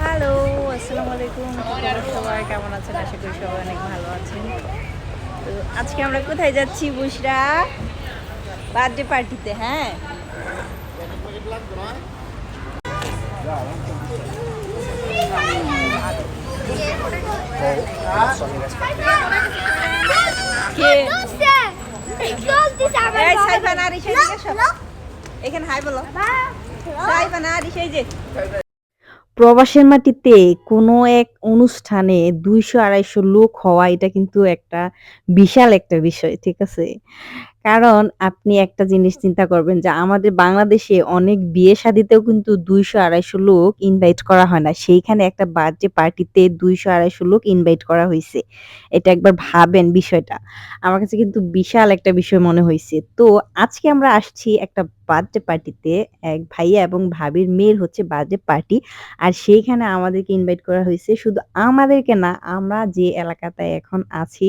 Hello আসসালামু আলাইকুম। সবাই কেমন আছেন? আশা করি সবাই অনেক ভালো আছেন। তো আজকে আমরা কোথায় যাচ্ছি বুসরা? বার্থডে পার্টিতে হ্যাঁ। এখানে হাই বলো। সাইফান আর ইসা এই যে। প্রবাসের মাটিতে কোনো এক অনুষ্ঠানে দুইশো আড়াইশো লোক হওয়া এটা কিন্তু একটা বিশাল একটা বিষয়, ঠিক আছে? কারণ আপনি একটা জিনিস চিন্তা করবেন যে আমাদের বাংলাদেশে অনেক বিয়ে শাদিতেও কিন্তু দুইশো আড়াইশো লোক ইনভাইট করা হয় না। সেইখানে একটা বার্থডে পার্টিতে দুইশো আড়াইশো লোক ইনভাইট করা হয়েছে। এটা একবার ভাবেন বিষয়টা। আমার কাছে কিন্তু বিশাল একটা বিষয় মনে হয়েছে। তো আজকে আমরা আসছি একটা বার্থডে পার্টিতে, এক ভাইয়া এবং ভাবির মেয়ের হচ্ছে বার্থডে পার্টি। আর সেইখানে আমাদেরকে ইনভাইট করা হয়েছে। শুধু আমাদেরকে না, আমরা যে এলাকাতে এখন আছি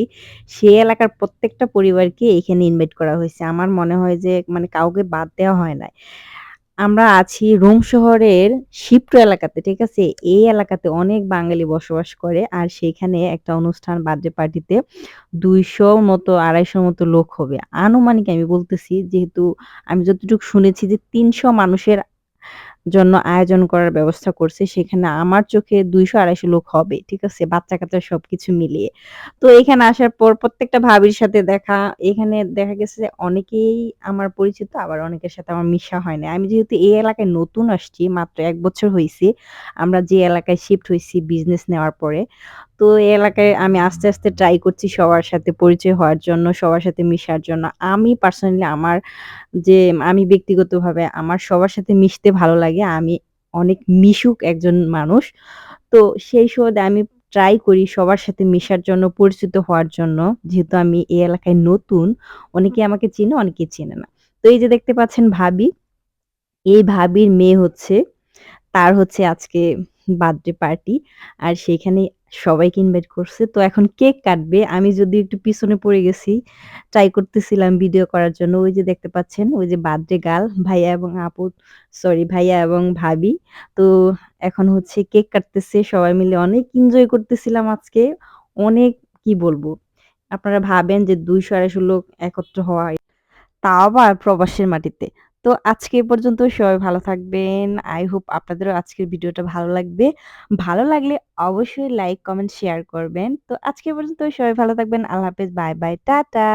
সেই এলাকার প্রত্যেকটা পরিবারকে এখানে ইনভাইট করা হয়েছে। আমার মনে হয় যে মানে কাউকে বাদ দেওয়া হয় নাই। আমরা আছি রোম শহরের শিপ্র এলাকাতে, ঠিক আছে? এই এলাকাতে অনেক বাঙালি বসবাস করে আর সেখানে একটা অনুষ্ঠান বার্থডে পার্টিতে দুইশো মতো আড়াইশো মতো লোক হবে। আনুমানিক আমি বলতেছি, যেহেতু আমি যতটুকু শুনেছি যে তিনশো মানুষের জন্য আয়োজন করার ব্যবস্থা করছে। সেখানে আমার চোখে দুইশো আড়াইশো লোক হবে, ঠিক আছে? বাচ্চা কাচ্চা সবকিছু মিলিয়ে। তো এখানে আসার পর প্রত্যেকটা ভাবির সাথে দেখা, এখানে দেখা গেছে যে অনেকেই আমার পরিচিত, আবার অনেকের সাথে আমার মিশা হয় না আমি যেহেতু এই এলাকায় নতুন আসছি, মাত্র এক বছর হয়েছি আমরা যে এলাকায় শিফট হয়েছি বিজনেস নেওয়ার পরে, তো এই এলাকায় আমি আস্তে আস্তে ট্রাই করছি সবার সাথে পরিচয় হওয়ার জন্য, সবার সাথে মিশার জন্য। আমি পার্সোনালি আমার যে, আমি ব্যক্তিগতভাবে আমার সবার সাথে মিশতে ভালো লাগে আমি অনেক মিশুক একজন মানুষ। তো সেই সুবাদে আমি ট্রাই করি সবার সাথে মিশার জন্য পরিচিত হওয়ার জন্য। যেহেতু আমি এই এলাকায় নতুন অনেকে আমাকে চিনে অনেকে চিনে না। তো এই যে দেখতে পাচ্ছেন ভাবি এই ভাবির মেয়ে হচ্ছে তার হচ্ছে আজকে বার্থডে পার্টি আর সেখানে সবাইকে ইনভাইট করছে। তো এখন কেক কাটবে। আমি যদি একটু পিছনে পড়ে গেছি ট্রাই করতেছিলাম ভিডিও করার জন্য। ওই যে দেখতে পাচ্ছেন, ওই যে বার্থডে গার্ল, ভাইয়া এবং আপু সরি ভাইয়া এবং ভাবি। তো এখন হচ্ছে কেক কাটতেছে। সবাই মিলে অনেক এনজয় করতেছিলাম আজকে। অনেক, কি বলব? আপনারা ভাবেন যে দুইশো আড়াইশো লোক একত্র হওয়া তা আবার প্রবাসের মাটিতে। তো আজকে এ পর্যন্ত সবাই ভালো থাকবেন। আই হোপ আপনাদেরও আজকের ভিডিওটা ভালো লাগবে। ভালো লাগলে অবশ্যই লাইক কমেন্ট শেয়ার করবেন। তো আজকে পর্যন্ত সবাই ভালো থাকবেন। আল্লাহ হাফেজ। Bye bye tata.